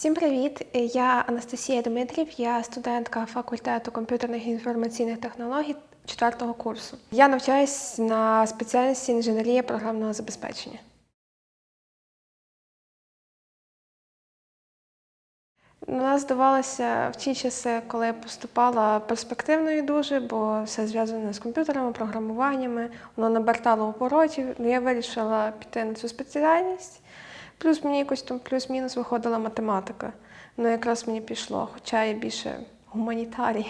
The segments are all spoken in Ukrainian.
Всім привіт! Я Анастасія Дмитрів, я студентка факультету комп'ютерних і інформаційних технологій четвертого курсу. Я навчаюсь на спеціальності інженерія програмного забезпечення. Вона здавалася в ті часи, коли я поступала перспективною дуже, бо все зв'язане з комп'ютерами, програмуваннями, воно набертало оборотів. Ну, я вирішила піти на цю спеціальність. Плюс мені якось там плюс-мінус виходила математика. Ну, якраз мені пішло, хоча я більше гуманітарій.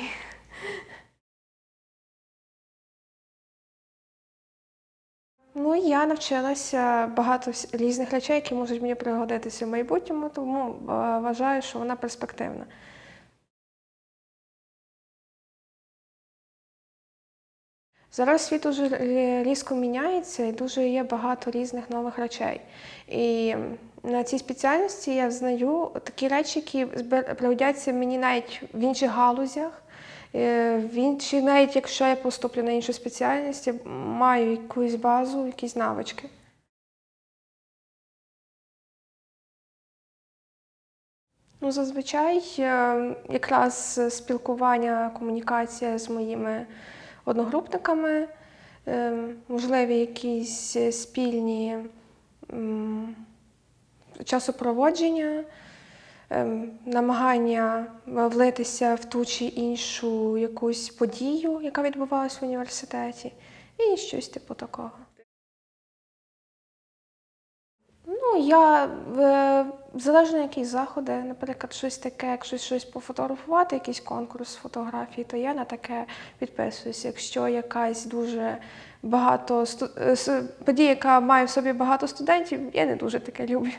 Ну, я навчилася багато різних речей, які можуть мені пригодитися в майбутньому, тому вважаю, що вона перспективна. Зараз світ дуже різко міняється і дуже є багато різних нових речей. І на цій спеціальності я знаю такі речі, які пригодяться мені навіть в інших галузях. Е, В інші, навіть якщо я поступлю на іншу спеціальність, я маю якусь базу, якісь навички. Ну, зазвичай е, якраз спілкування, комунікація з моїми одногрупниками, е, можливі якісь спільні часопроводження, е, намагання влитися в ту чи іншу якусь подію, яка відбувалася в університеті, і щось типу такого. Ну, я е, залежно які заходи, наприклад, щось таке, якщо щось пофотографувати, якийсь конкурс фотографій, то я на таке підписуюся. Якщо якась дуже багато е, подія, яка має в собі багато студентів, я не дуже таке люблю.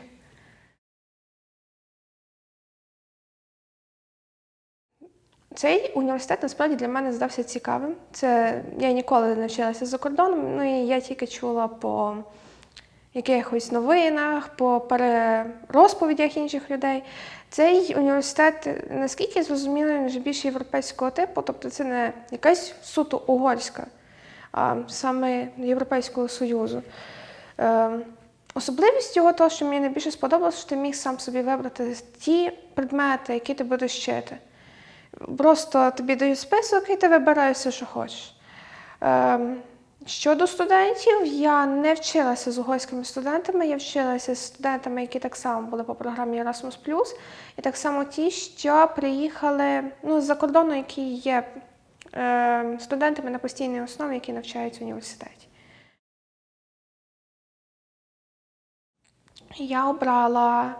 Цей університет насправді для мене здався цікавим. Це я ніколи не навчалася за кордоном, ну і я тільки чула по якихось новинах, по перерозповідях інших людей. Цей університет, наскільки він вже більш європейського типу, тобто це не якась суто угорська, а саме Європейського Союзу. Е, Особливість його того, що мені найбільше сподобалось, що ти міг сам собі вибрати ті предмети, які ти будеш вчити. Просто тобі дають список і ти вибираєш все, що хочеш. Щодо студентів, я не вчилася з угорськими студентами, я вчилася з студентами, які так само були по програмі Erasmus+, і так само ті, що приїхали ну, з-за кордону, які є е, студентами на постійній основі, які навчаються в університеті. Я обрала,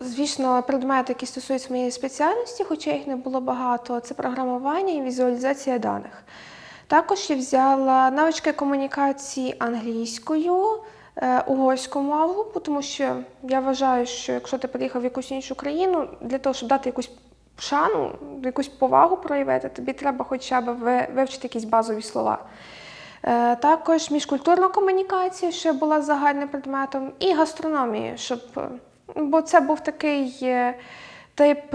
звісно, предмети, які стосуються моєї спеціальності, хоча їх не було багато. Це програмування і візуалізація даних. Також я взяла навички комунікації англійською, е, угорську мову, тому що я вважаю, що якщо ти приїхав в якусь іншу країну, для того, щоб дати якусь шану, якусь повагу проявити, тобі треба хоча б вивчити якісь базові слова. Е, Також міжкультурна комунікація ще була загальним предметом, і гастрономія, щоб бо це був такий е, тип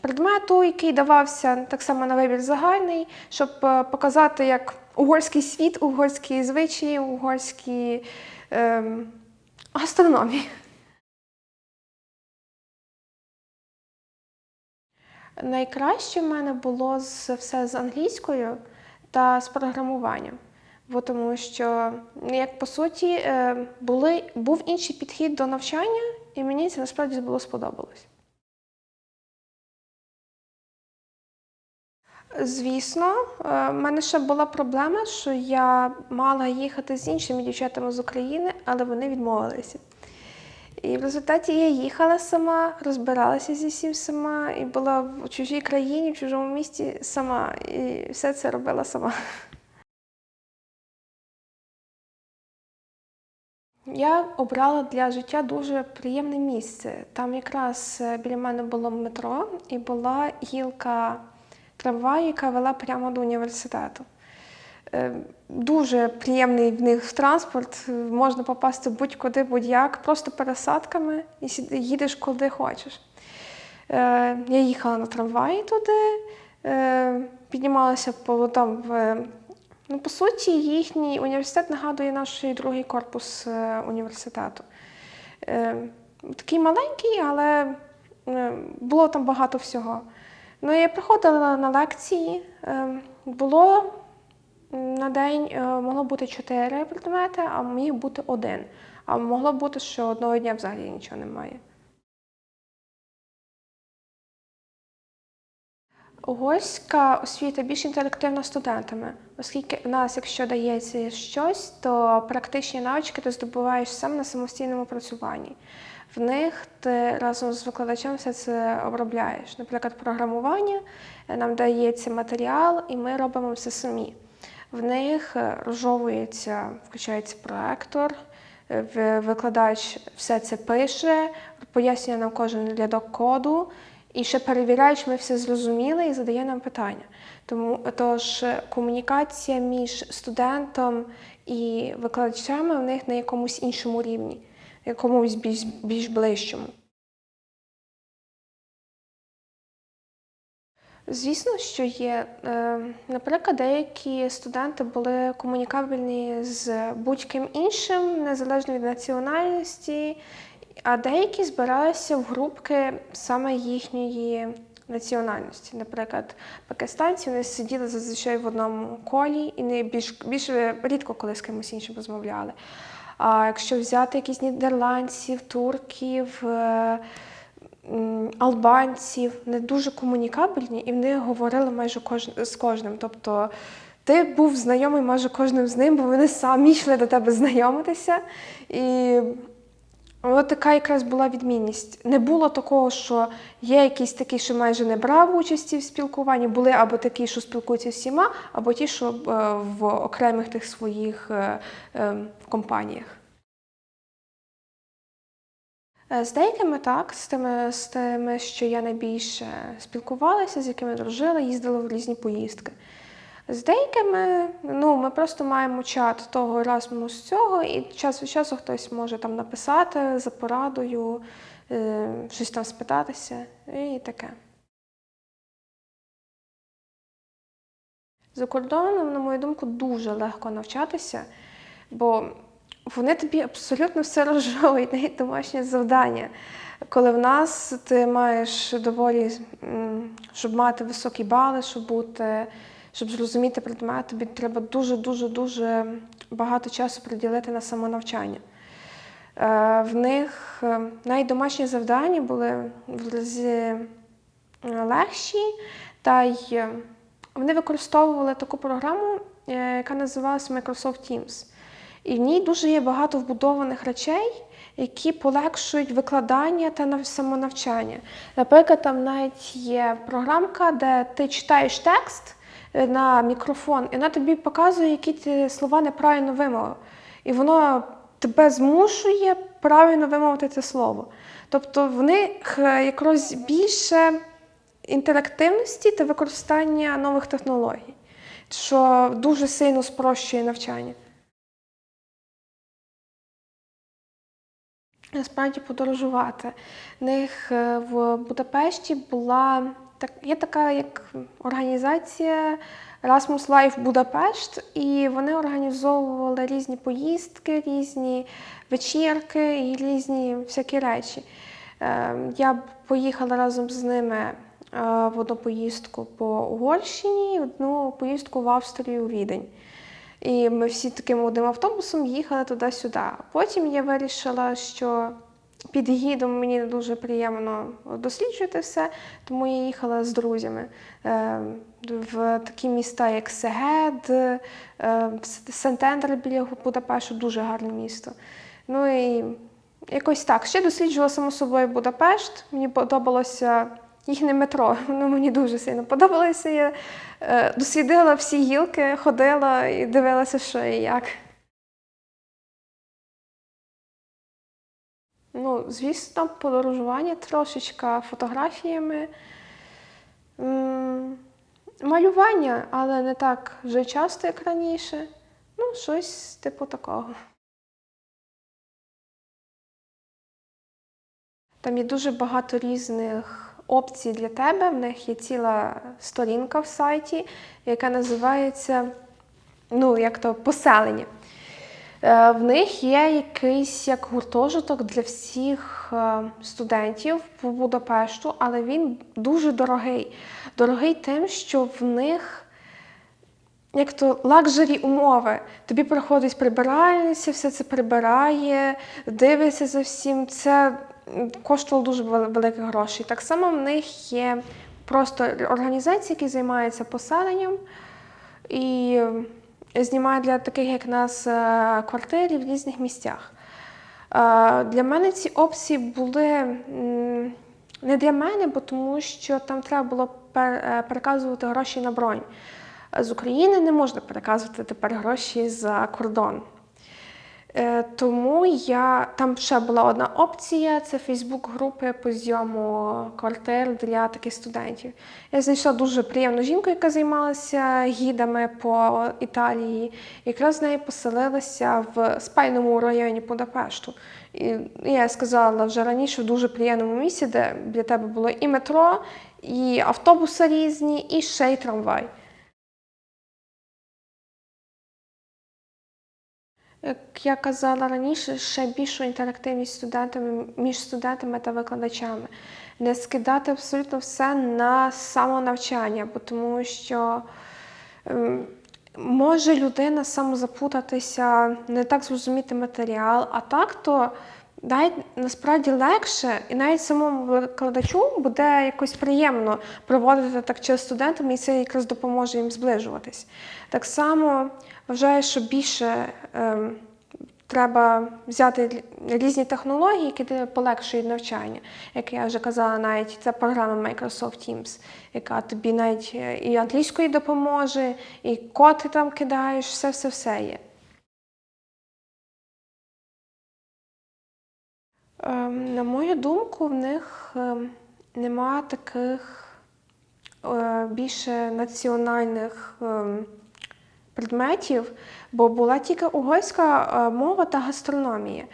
предмету, який давався так само на вибір загальний, щоб е, показати, як угорський світ, угорські звичаї, угорські е, гастрономії. Найкраще в мене було з, все з англійською та з програмуванням. Бо тому що, ну, як по суті, е, були, був інший підхід до навчання, і мені це насправді було сподобалось. Звісно, е, в мене ще була проблема, що я мала їхати з іншими дівчатами з України, але вони відмовилися. І в результаті я їхала сама, розбиралася зі всім сама, і була в чужій країні, в чужому місті сама. І все це робила сама. Я обрала для життя дуже приємне місце. Там якраз е, біля мене було метро і була гілка трамваю, яка вела прямо до університету. Е, Дуже приємний в них транспорт, е, можна попасти будь-куди, будь-як, просто пересадками і їдеш куди хочеш. Е, Я їхала на трамваї туди, піднімалася по там. Ну, по суті, їхній університет нагадує наш другий корпус університету. Такий маленький, але Було там багато всього. Ну, я приходила на лекції. е, Було на день е, могло бути чотири предмети, а міг бути один. А могло бути, що одного дня взагалі нічого немає. Угорська освіта більш інтерактивна студентами, оскільки в нас, якщо дається щось, то практичні навички ти здобуваєш сам на самостійному працюванні. В них ти разом з викладачем все це обробляєш. Наприклад, програмування е, нам дається матеріал, і ми робимо все самі. В них е, розжовується, включається проектор, е, викладач все це пише, пояснює нам кожен рядок коду. І ще перевіряє, чи ми все зрозуміли і задає нам питання. Тому тож комунікація між студентом і викладачами в них на якомусь іншому рівні, якомусь більш, більш ближчому. Звісно, що є. Е, Наприклад, деякі студенти були комунікабельні з будь-ким іншим, незалежно від національності, а деякі збиралися в групки саме їхньої національності. Наприклад, пакистанці вони сиділи зазвичай в одному колі і не більш, більше рідко коли з кимось іншим розмовляли. А якщо взяти якісь нідерландців, турків, е, албанців, не дуже комунікабельні, і вони говорили майже з кожним. Тобто ти був знайомий майже кожним з ним, бо вони самі йшли до тебе знайомитися. І От така якраз була відмінність. Не було такого, що є якийсь такий, що майже не брав участі в спілкуванні, були або такі, що спілкуються з всіма, або ті, що е, в окремих тих своїх е, е, компаніях. З деякими так, з тими, з тими, що я найбільше спілкувалася, з якими дружила, їздила в різні поїздки. З деякими, ну, ми просто маємо чат того Erasmus цього, і час від часу хтось може там написати за порадою, е, щось там спитатися і таке. За кордоном, на мою думку, дуже легко навчатися, бо вони тобі абсолютно все розжовують, навіть домашнє завдання. Коли в нас ти маєш доволі, щоб мати високі бали, щоб бути, щоб зрозуміти предмет, тобі треба дуже-дуже дуже багато часу приділити на самонавчання. Е, В них е, навіть домашні завдання були в разі е, легші, та й вони використовували таку програму, яка називалася Microsoft Teams. І в ній дуже є багато вбудованих речей, які полегшують викладання та нав- самонавчання. Наприклад, там навіть є програмка, де ти читаєш текст на мікрофон, і вона тобі показує, які ти слова неправильно вимовив. І воно тебе змушує правильно вимовити це слово. Тобто в них е, якраз більше інтерактивності та використання нових технологій, що дуже сильно спрощує навчання. Насправді подорожувати. В них е, в Будапешті була так, є така як організація Erasmus Life Будапешт, і вони організовували різні поїздки, різні вечірки і різні всякі речі. Е, Я поїхала разом з ними е, в одну поїздку по Угорщині, і одну поїздку в Австрію у Відень. І ми всі таким одним автобусом їхали туди-сюди. Потім я вирішила, що під гідом мені дуже приємно досліджувати все, тому я їхала з друзями е, в такі міста, як Сегед, е, Сентендер біля Будапешту, дуже гарне місто. Ну і якось так. Ще досліджувала само собою Будапешт. Мені подобалося їхнє метро. Воно мені дуже сильно подобалося. Я е, дослідила всі гілки, ходила і дивилася, що і як. Ну, звісно, подорожування трошечка фотографіями. Малювання, але не так вже часто, як раніше. Ну, щось типу такого. Там є дуже багато різних опцій для тебе. В них є ціла сторінка в сайті, яка називається ну, як то поселення. Е, В них є якийсь як гуртожиток для всіх е, студентів по Будапешту, але він дуже дорогий. Дорогий тим, що в них як то лакжері умови. Тобі приходить прибиральниця, все це прибирає, дивиться за всім. Це коштувало дуже вел- великих грошей. Так само в них є просто організації, які займаються поселенням і знімають для таких, як нас, е, квартири в різних місцях. Е, Для мене ці опції були не для мене, бо тому що там треба було е, переказувати гроші на бронь. З України не можна переказувати тепер гроші за кордон. Е, Тому я там ще була одна опція: це Фейсбук-групи по зйому квартир для таких студентів. Я знайшла дуже приємну жінку, яка займалася гідами по Італії. Якраз з нею поселилася в спальному районі Будапешту. І я сказала вже раніше в дуже приємному місці, де для тебе було і метро, і автобуси різні, і ще й трамвай. Як я казала раніше, ще більшу інтерактивність студентами між студентами та викладачами. Не скидати абсолютно все на самонавчання, бо тому що ем, може людина самозапутатися, не так зрозуміти матеріал, а так то навіть насправді легше, і навіть самому викладачу буде якось приємно проводити так час з студентами, і це якраз допоможе їм зближуватись. Так само вважаю, що більше ем, треба взяти різні технології, які полегшують навчання. Як я вже казала, навіть це програма Microsoft Teams, яка тобі навіть е, і англійською допоможе, і код ти там кидаєш, все-все-все є. На мою думку, в них ем, нема таких е, більше національних ем, предметів, бо була тільки угорська е, мова та гастрономія.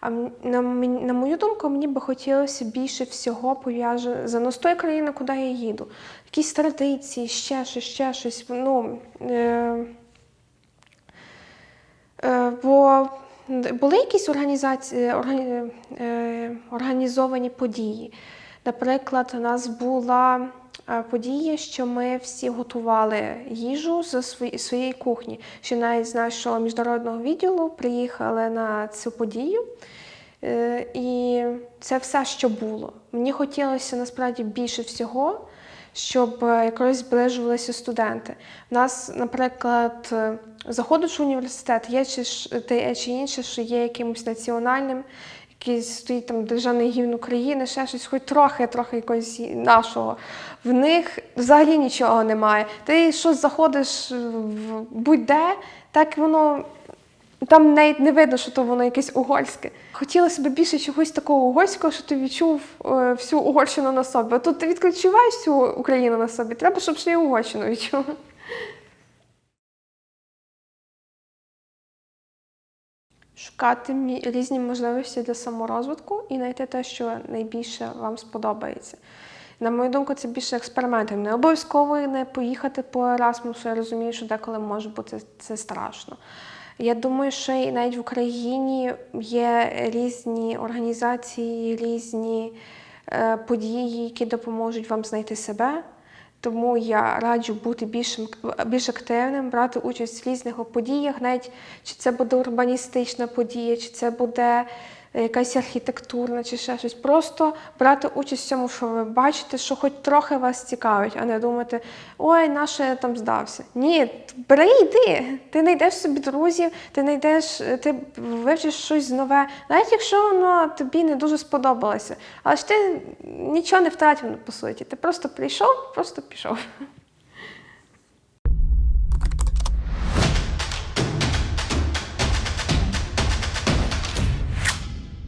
А на, на мою думку, мені би хотілося більше всього пов'язано з тої країни, куди я їду. Якісь традиції, ще щось, ще щось. Ну, е, Е, Бо були якісь організації, органі, е, організовані події. Наприклад, у нас була е, подія, що ми всі готували їжу з своєї кухні. Що навіть з нашого міжнародного відділу приїхали на цю подію. Е, І це все, що було. Мені хотілося насправді більше всього, щоб е, якось зближувалися студенти. У нас, наприклад, е, заходиш в університет, є чи те чи інше, що є якимось національним, якийсь стоїть там державний гімн України, ще щось, хоч трохи, трохи якогось нашого. В них взагалі нічого немає. Ти що заходиш в будь-де, так воно там навіть не видно, що то воно якесь угорське. Хотілося б більше чогось такого угорського, що ти відчув е, всю Угорщину на собі. А тут ти відчуваєш всю Україну на собі. Треба, щоб ще й Угорщину відчув. Шукати різні можливості для саморозвитку і знайти те, що найбільше вам сподобається. На мою думку, це більше експериментів. Не обов'язково не поїхати по Ерасмусу. Я розумію, що деколи може бути це страшно. Я думаю, що і навіть в Україні є різні організації, різні е, події, які допоможуть вам знайти себе. Тому я раджу бути більш, більш активним, брати участь в різних подіях, навіть чи це буде урбаністична подія, чи це буде якась архітектурна, чи ще щось. Просто брати участь в цьому, що ви бачите, що хоч трохи вас цікавить, а не думати, ой, наше я там здався. Ні, бери йди. Ти знайдеш собі друзів, ти знайдеш, ти вивчиш щось нове, навіть якщо воно тобі не дуже сподобалося. Але ж ти нічого не втратив, по суті. Ти просто прийшов, просто пішов.